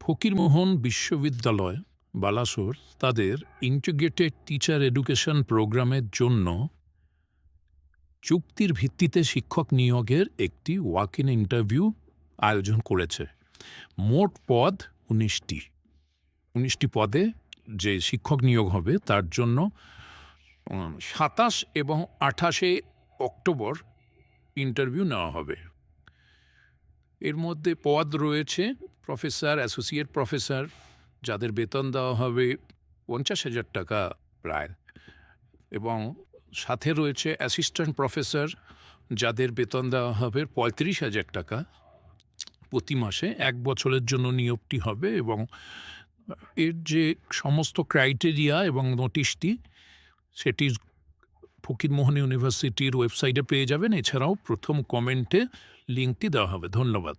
ফকিরমোহন বিশ্ববিদ্যালয়, বালাসোর, তাদের integrated teacher education প্রোগ্রামের জন্য চুক্তির ভিত্তিতে শিক্ষক নিয়োগের একটি ওয়াক ইন ইন্টারভিউ আয়োজন করেছে। মোট পদ উনিশটি। উনিশটি পদে যে শিক্ষক নিয়োগ হবে, তার জন্য সাতাশ এবং আঠাশে অক্টোবর ইন্টারভিউ নেওয়া হবে। এর মধ্যে পদ রয়েছে প্রফেসর অ্যাসোসিয়েট প্রফেসর যাদের বেতন দেওয়া হবে পঞ্চাশ হাজার টাকা প্রায়। এবং সাথে রয়েছে অ্যাসিস্ট্যান্ট প্রফেসর যাদের বেতন দেওয়া হবে পঁয়ত্রিশ হাজার টাকা প্রতি মাসে। এক বছরের জন্য নিয়োগটি হবে এবং এর যে সমস্ত ক্রাইটেরিয়া এবং নোটিশটি, সেটি ফকিরমোহন ইউনিভার্সিটির ওয়েবসাইটে পেয়ে যাবেন। এছাড়াও প্রথম কমেন্টে লিঙ্কটি দেওয়া হবে। ধন্যবাদ।